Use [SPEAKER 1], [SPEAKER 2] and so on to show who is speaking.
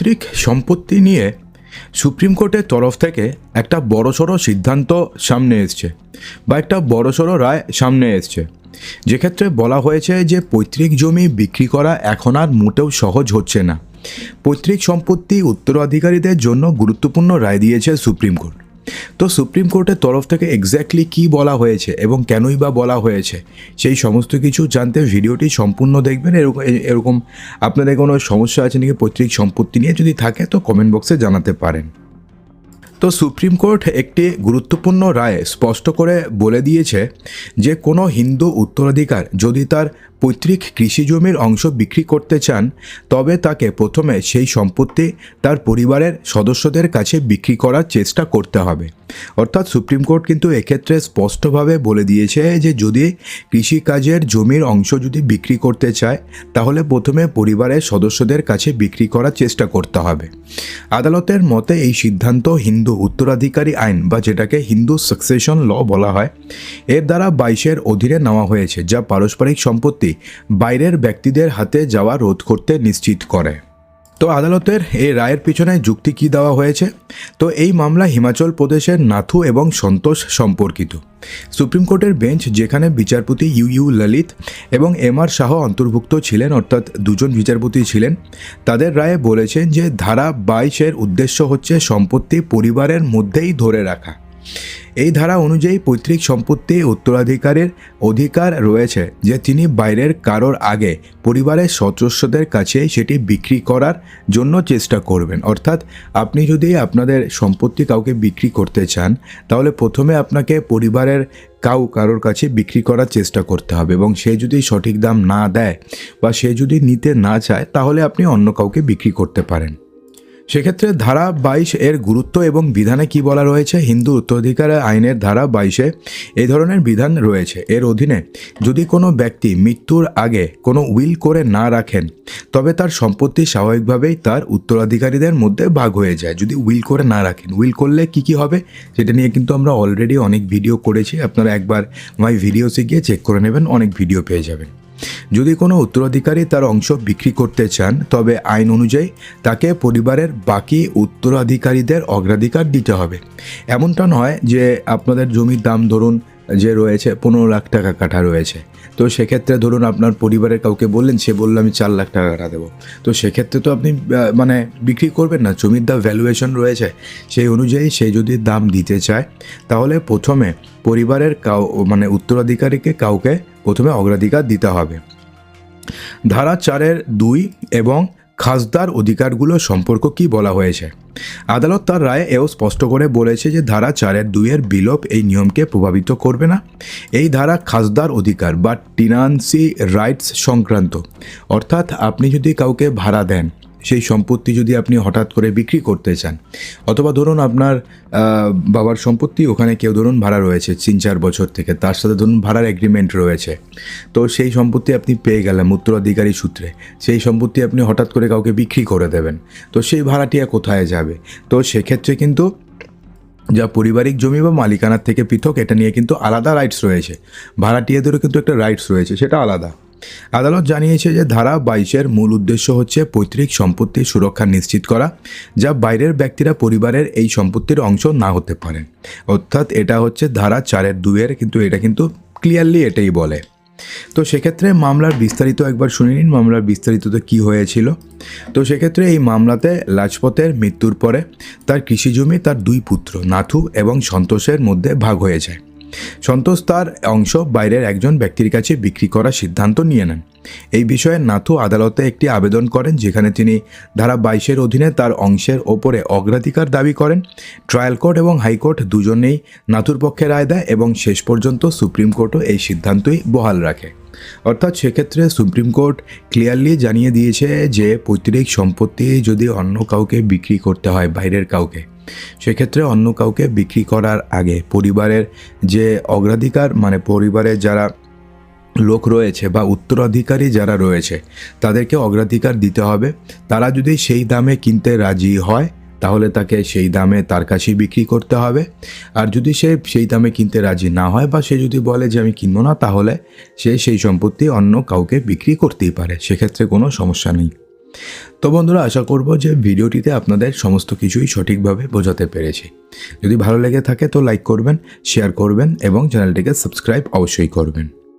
[SPEAKER 1] পৈতৃক সম্পত্তি নিয়ে সুপ্রিম কোর্টের তরফ থেকে একটা বড়সড় সিদ্ধান্ত সামনে এসছে বা একটা বড়সড় রায় সামনে এসছে। যেক্ষেত্রে বলা হয়েছে যে পৈতৃক জমি বিক্রি করা এখন আর মোটেও সহজ হচ্ছে না। পৈতৃক সম্পত্তি উত্তরাধিকারীদের জন্য গুরুত্বপূর্ণ রায় দিয়েছে সুপ্রিম কোর্ট। তো সুপ্রিম কোর্টের তরফ থেকে এক্স্যাক্টলি কি বলা হয়েছে এবং কেনই বা বলা হয়েছে, সেই সমস্ত কিছু জানতে ভিডিওটি সম্পূর্ণ দেখবেন। এরকম এরকম আপনাদের কোনো সমস্যা আছে নাকি পৈতৃক সম্পত্তি নিয়ে যদি থাকে তো কমেন্ট বক্সে জানাতে পারেন। তো সুপ্রিম কোর্ট একটি গুরুত্বপূর্ণ রায়ে স্পষ্ট করে বলে দিয়েছে যে কোনো হিন্দু উত্তরাধিকার যদি তার পৈতৃক কৃষি জমির অংশ বিক্রি করতে চান, তবে তাকে প্রথমে সেই সম্পত্তি তার পরিবারের সদস্যদের কাছে বিক্রি করার চেষ্টা করতে হবে। অর্থাৎ সুপ্রিম কোর্ট কিন্তু এক্ষেত্রে স্পষ্টভাবে বলে দিয়েছে যে যদি কৃষিকাজের জমির অংশ যদি বিক্রি করতে চায়, তাহলে প্রথমে পরিবারের সদস্যদের কাছে বিক্রি করার চেষ্টা করতে হবে। আদালতের মতে এই সিদ্ধান্ত হিন্দু উত্তরাধিকারী আইন বা যেটাকে হিন্দু সাকসেশন ল বলা হয়, এর দ্বারা বাইশের অধীনে নেওয়া হয়েছে, যা পারস্পরিক সম্পত্তি বাইরের ব্যক্তিদের হাতে যাওয়া রোধ করতে নিশ্চিত করে। তো আদালতের এই রায়ের পিছনে যুক্তি কী দেওয়া হয়েছে? তো এই মামলা হিমাচল প্রদেশের নাথু এবং সন্তোষ সম্পর্কিত। সুপ্রিম কোর্টের বেঞ্চ, যেখানে বিচারপতি ইউ ইউ ললিত এবং এম আর শাহ অন্তর্ভুক্ত ছিলেন, অর্থাৎ দুজন বিচারপতি ছিলেন, তাদের রায়ে বলেছেন যে ধারা বাইশের উদ্দেশ্য হচ্ছে সম্পত্তি পরিবারের মধ্যেই ধরে রাখা। এই ধারা অনুযায়ী পৈতৃক সম্পত্তি উত্তরাধিকারের অধিকার রয়েছে যে তিনি বাইরের কারোর আগে পরিবারের সদস্যদের কাছে সেটি বিক্রি করার জন্য চেষ্টা করবেন। অর্থাৎ আপনি যদি আপনাদের সম্পত্তি কাউকে বিক্রি করতে চান, তাহলে প্রথমে আপনাকে পরিবারের কাউ কারোর কাছে বিক্রি করার চেষ্টা করতে হবে এবং সে যদি সঠিক দাম না দেয় বা সে যদি নিতে না চায়, তাহলে আপনি অন্য কাউকে বিক্রি করতে পারেন। সেক্ষেত্রে ধারা বাইশ এর গুরুত্ব এবং বিধানে কি বলা রয়েছে? হিন্দু উত্তরাধিকার আইনের ধারা বাইশে এই ধরনের বিধান রয়েছে। এর অধীনে যদি কোনো ব্যক্তি মৃত্যুর আগে কোনো উইল করে না রাখেন, তবে তার সম্পত্তি স্বাভাবিকভাবেই তার উত্তরাধিকারীদের মধ্যে ভাগ হয়ে যায়। যদি উইল করে না রাখেন, উইল করলে কি কি হবে? সেটা নিয়ে কিন্তু আমরা অলরেডি অনেক ভিডিও করেছি। আপনারা একবার মাই ভিডিওসে গিয়ে চেক করে নেবেন, অনেক ভিডিও পেয়ে যাবেন। যদি কোনো উত্তরাধিকারী তার অংশ বিক্রি করতে চান, তবে আইন অনুযায়ী তাকে পরিবারের বাকি উত্তরাধিকারীদের অগ্রাধিকার দিতে হবে। এমনটা নয় যে আপনাদের জমির দাম ধরুন যে রয়েছে পনেরো লাখ টাকা কাঠা রয়েছে। তো সেক্ষেত্রে ধরুন আপনার পরিবারের কাউকে বললেন, সে বলল, আমি চার লাখ টাকা কাটা দেবো। তো সেক্ষেত্রে তো আপনি মানে বিক্রি করবেন না, জমির দা ভ্যালুয়েশন রয়েছে। সেই অনুযায়ী সে যদি দাম দিতে চায়, তাহলে প্রথমে পরিবারের কাউ মানে উত্তরাধিকারীকে কাউকে প্রথমে অগ্রাধিকার দিতে হবে। ধারা চারের দুই এবং খাসদার অধিকারগুলো সম্পর্ক কি বলা হয়েছে? আদালত তার রায়ে এও স্পষ্ট করে বলেছে যে ধারা চারের দুইয়ের বিলোপ এই নিয়মকে প্রভাবিত করবে না। এই ধারা খাসদার অধিকার বা টিনান্সি রাইটস সংক্রান্ত। অর্থাৎ আপনি যদি কাউকে ভাড়া দেন সেই সম্পত্তি যদি আপনি হঠাৎ করে বিক্রি করতে চান। অথবা ধরুন আপনার বাবার সম্পত্তি ওখানে কেউ ধরুন ভাড়া রয়েছে তিন চার বছর থেকে, তার সাথে ধরুন ভাড়ার এগ্রিমেন্ট রয়েছে। তো সেই সম্পত্তি আপনি পেয়ে গেলেন উত্তরাধিকারী সূত্রে। সেই সম্পত্তি আপনি হঠাৎ করে কাউকে বিক্রি করে দেবেন। তো সেই ভাড়াটিয়া কোথায় যাবে? তো সেক্ষেত্রে কিন্তু যা পারিবারিক জমি বা মালিকানার থেকে পৃথক, এটা নিয়ে কিন্তু আলাদা রাইটস রয়েছে। ভাড়াটিয়াদেরও কিন্তু একটা রাইটস রয়েছে, সেটা আলাদা। আদালত জানিয়েছে যে ধারা বাইশের মূল উদ্দেশ্য হচ্ছে পৈতৃক সম্পত্তির সুরক্ষা নিশ্চিত করা, যা বাইরের ব্যক্তিরা পরিবারের এই সম্পত্তির অংশ না হতে পারেন অর্থাৎ এটা হচ্ছে ধারা চারের দুয়ের কিন্তু এটা কিন্তু ক্লিয়ারলি এটাই বলে। তো সেক্ষেত্রে মামলার বিস্তারিত একবার শুনে নিন, মামলার বিস্তারিততে কী হয়েছিল। তো সেক্ষেত্রে এই মামলাতে লাজপতের মৃত্যুর পরে তার কৃষি জমি তার দুই পুত্র নাথু এবং সন্তোষের মধ্যে ভাগ হয়ে যায়। সন্তোষ তার অংশ বাইরের একজন ব্যক্তির কাছে বিক্রি করার সিদ্ধান্ত নিয়ে নেন। এই বিষয়ে নাথু আদালতে একটি আবেদন করেন, যেখানে তিনি ধারা বাইশের অধীনে তার অংশের ওপরে অগ্রাধিকার দাবি করেন। ট্রায়াল কোর্ট এবং হাইকোর্ট দুজনেই নাথুর পক্ষে রায় দেয় এবং শেষ পর্যন্ত সুপ্রিম কোর্টও এই সিদ্ধান্তই বহাল রাখে। অর্থাৎ সেক্ষেত্রে সুপ্রিম কোর্ট ক্লিয়ারলি জানিয়ে দিয়েছে যে পৈতৃক সম্পত্তি যদি অন্য কাউকে বিক্রি করতে হয়, বাইরের কাউকে। সেক্ষেত্রে অন্য কাউকে বিক্রি করার আগে পরিবারের যে অগ্রাধিকার মানে পরিবারের যারা লোক রয়েছে বা উত্তরাধিকারী যারা রয়েছে, তাদেরকে অগ্রাধিকার দিতে হবে। তারা যদি সেই দামে কিনতে রাজি হয়, তাহলে তাকে সেই দামে তার কাছেই বিক্রি করতে হবে। আর যদি সে সেই দামে কিনতে রাজি না হয় বা সে যদি বলে যে আমি কিনবো না, তাহলে সে সেই সম্পত্তি অন্য কাউকে বিক্রি করতেই পারে। সেক্ষেত্রে কোনো সমস্যা নেই। তো বন্ধুরা, আশা করব যে ভিডিওটিতে আপনাদের সমস্ত কিছুই সঠিকভাবে বোঝাতে পেরেছি। যদি ভালো লেগে থাকে তো লাইক করবেন, শেয়ার করবেন এবং চ্যানেলটিকে সাবস্ক্রাইব অবশ্যই করবেন।